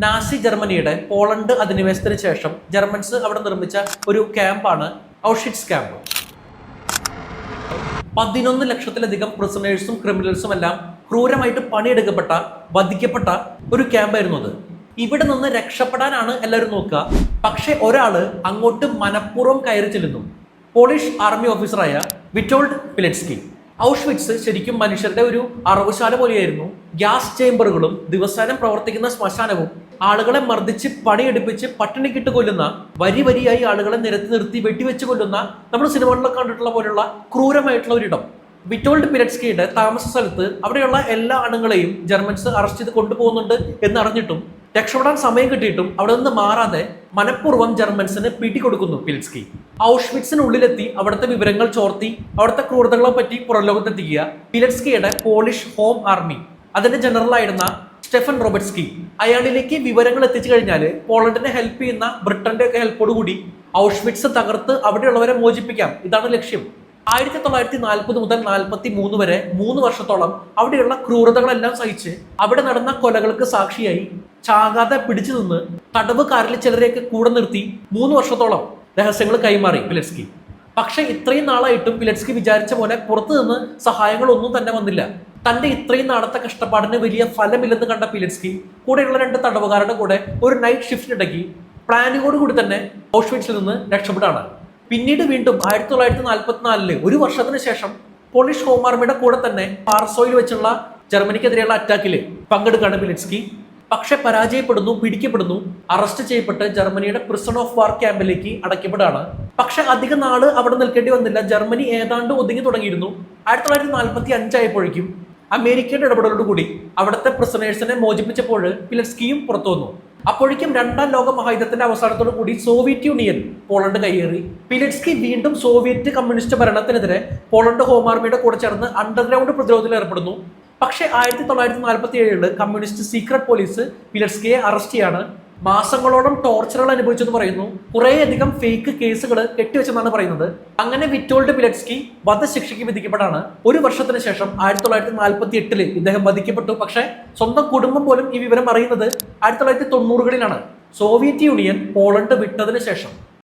Nazi ജർമ്മനിയുടെ Poland അധിനിവേശത്തിന് ശേഷം Germans അവിടെ നിർമ്മിച്ച ഒരു ക്യാമ്പാണ് ഔഷിറ്റ്സ് ക്യാമ്പ്. പതിനൊന്ന് ലക്ഷത്തിലധികം പ്രിസണേഴ്സും ക്രിമിനൽസും എല്ലാം ക്രൂരമായിട്ട് പണിയെടുക്കപ്പെട്ട വധിക്കപ്പെട്ട ഒരു ക്യാമ്പായിരുന്നു അത്. ഇവിടെ നിന്ന് രക്ഷപ്പെടാനാണ് എല്ലാവരും നോക്കുക. പക്ഷെ ഒരാൾ അങ്ങോട്ട് മനഃപൂർവം കയറി ചെല്ലുന്നു. പോളിഷ് ആർമി ഓഫീസറായ വിറ്റോൾഡ് പിലറ്റ്സ്കി. ഔഷ്വിറ്റ്സ് ശരിക്കും മനുഷ്യരുടെ ഒരു അറവുശാല പോലെയായിരുന്നു. ഗ്യാസ് ചേംബറുകളും ദിവസാനം പ്രവർത്തിക്കുന്ന ശ്മശാനവും ആളുകളെ മർദ്ദിച്ച് പണിയെടുപ്പിച്ച് പട്ടിണിക്കിട്ട് കൊല്ലുന്ന വരി വരിയായി ആളുകളെ നിരത്തി നിർത്തി വെട്ടിവെച്ച് കൊല്ലുന്ന നമ്മൾ സിനിമകളിലൊക്കെ കണ്ടിട്ടുള്ള പോലുള്ള ക്രൂരമായിട്ടുള്ള ഒരിടം. വിറ്റോൾഡ് പിരറ്റ്സ്കിയുടെ താമസ സ്ഥലത്ത് അവിടെയുള്ള എല്ലാ ആണുങ്ങളെയും ജർമ്മൻസ് അറസ്റ്റ് ചെയ്ത് കൊണ്ടുപോകുന്നുണ്ട് എന്നറിഞ്ഞിട്ടും രക്ഷപ്പെടാൻ സമയം കിട്ടിയിട്ടും അവിടെ നിന്ന് മാറാതെ മനഃപൂർവം ജർമ്മൻസിന് പിടികൊടുക്കുന്നു പിൽസ്കി ഔഷ്വിറ്റ്സിനുള്ളിലെത്തി അവിടുത്തെ വിവരങ്ങൾ ചോർത്തി അവിടുത്തെ ക്രൂരതകളെ പറ്റി പുറംലോകത്തെത്തിക്കുക പിലറ്റ്സ്കിയുടെ പോളിഷ് ഹോം ആർമി. അതിന്റെ ജനറൽ ആയിരുന്ന സ്റ്റെഫൻ റോബർട്സ്കി. അയാളിലേക്ക് വിവരങ്ങൾ എത്തിച്ചു കഴിഞ്ഞാൽ പോളണ്ടിനെ ഹെൽപ്പ് ചെയ്യുന്ന ബ്രിട്ടന്റെ ഒക്കെ ഹെൽപ്പോട് കൂടി ഔഷ്വിറ്റ്സ് തകർത്ത് അവിടെയുള്ളവരെ മോചിപ്പിക്കാം. ഇതാണ് ലക്ഷ്യം. ആയിരത്തി തൊള്ളായിരത്തി നാൽപ്പത് മുതൽ നാൽപ്പത്തി മൂന്ന് വരെ മൂന്ന് വർഷത്തോളം അവിടെയുള്ള ക്രൂരതകളെല്ലാം സഹിച്ച് അവിടെ നടന്ന കൊലകൾക്ക് സാക്ഷിയായി ചാകാതെ പിടിച്ചു നിന്ന് തടവുകാരിൽ ചിലരെയൊക്കെ കൂടെ നിർത്തി മൂന്ന് വർഷത്തോളം രഹസ്യങ്ങൾ കൈമാറി പിലറ്റ്സ്കി. പക്ഷെ ഇത്രയും നാളായിട്ടും പിലറ്റ്സ്കി വിചാരിച്ച പോലെ പുറത്തു നിന്ന് സഹായങ്ങളൊന്നും തന്നെ വന്നില്ല. തന്റെ ഇത്രയും നാളത്തെ കഷ്ടപ്പാടിന് വലിയ ഫലമില്ലെന്ന് കണ്ട പിലെറ്റ്സ്കി കൂടെയുള്ള രണ്ട് തടവുകാരുടെ കൂടെ ഒരു നൈറ്റ് ഷിഫ്റ്റിനിടയ്ക്ക് പ്ലാനിങ്ങോട് കൂടി തന്നെ ഓഷ്വിറ്റ്സിൽ നിന്ന് രക്ഷപ്പെടാണ്. പിന്നീട് വീണ്ടും ആയിരത്തി തൊള്ളായിരത്തി നാൽപ്പത്തിനാലിൽ ഒരു വർഷത്തിന് ശേഷം പോളിഷ് ഹോം ആർമിയുടെ കൂടെ തന്നെ പാർസോയിൽ വെച്ചുള്ള ജർമ്മനിക്കെതിരെയുള്ള അറ്റാക്കിൽ പങ്കെടുക്കുകയാണ് പിലിറ്റ്സ്കി പക്ഷെ പരാജയപ്പെടുന്നു പിടിക്കപ്പെടുന്നു അറസ്റ്റ് ചെയ്യപ്പെട്ട് ജർമ്മനിയുടെ പ്രിസൺ ഓഫ് വാർ ക്യാമ്പിലേക്ക് അടയ്ക്കപ്പെടുകയാണ്. പക്ഷെ അധിക നാൾ അവിടെ നിൽക്കേണ്ടി വന്നില്ല. ജർമ്മനി ഏതാണ്ട് ഒതുങ്ങി തുടങ്ങിയിരുന്നു. ആയിരത്തി തൊള്ളായിരത്തി നാൽപ്പത്തി അഞ്ചായപ്പോഴേക്കും അമേരിക്കയുടെ ഇടപെടലോടുകൂടി അവിടുത്തെ പ്രിസണേഴ്സിനെ മോചിപ്പിച്ചപ്പോൾ പിലസ്കിയും പുറത്തു വന്നു. അപ്പോഴേക്കും രണ്ടാം ലോക മഹായുദ്ധത്തിന്റെ അവസാനത്തോടു കൂടി സോവിയറ്റ് യൂണിയൻ പോളണ്ട് കയ്യേറി. പിലിറ്റ്സ്കി വീണ്ടും സോവിയറ്റ് കമ്മ്യൂണിസ്റ്റ് ഭരണത്തിനെതിരെ പോളണ്ട് ഹോം ആർമിയുടെ കൂടെ ചേർന്ന് അണ്ടർഗ്രൗണ്ട് പ്രതിരോധത്തിൽ ഏർപ്പെടുന്നു. പക്ഷേ ആയിരത്തി തൊള്ളായിരത്തി നാൽപ്പത്തി ഏഴിൽ കമ്മ്യൂണിസ്റ്റ് സീക്രട്ട് പോലീസ് പിലറ്റ്സ്കിയെ അറസ്റ്റ് ചെയ്യാണ്. മാസങ്ങളോളം ടോർച്ചറുകൾ അനുഭവിച്ചെന്ന് പറയുന്നു. കുറേയധികം ഫേക്ക് കേസുകൾ കെട്ടിവെച്ചെന്നാണ് പറയുന്നത്. അങ്ങനെ വിറ്റോൾഡ് പിലറ്റ്സ്കി വധശിക്ഷയ്ക്ക് വിധിക്കപ്പെടാണ് ഒരു വർഷത്തിന് ശേഷം ആയിരത്തി തൊള്ളായിരത്തി നാൽപ്പത്തി എട്ടിൽ ഇദ്ദേഹം വധിക്കപ്പെട്ടു. പക്ഷേ സ്വന്തം കുടുംബം പോലും ഈ വിവരം അറിയുന്നത് ആയിരത്തി തൊള്ളായിരത്തി തൊണ്ണൂറുകളിലാണ് സോവിയറ്റ് യൂണിയൻ പോളണ്ട് വിട്ടതിന് ശേഷം.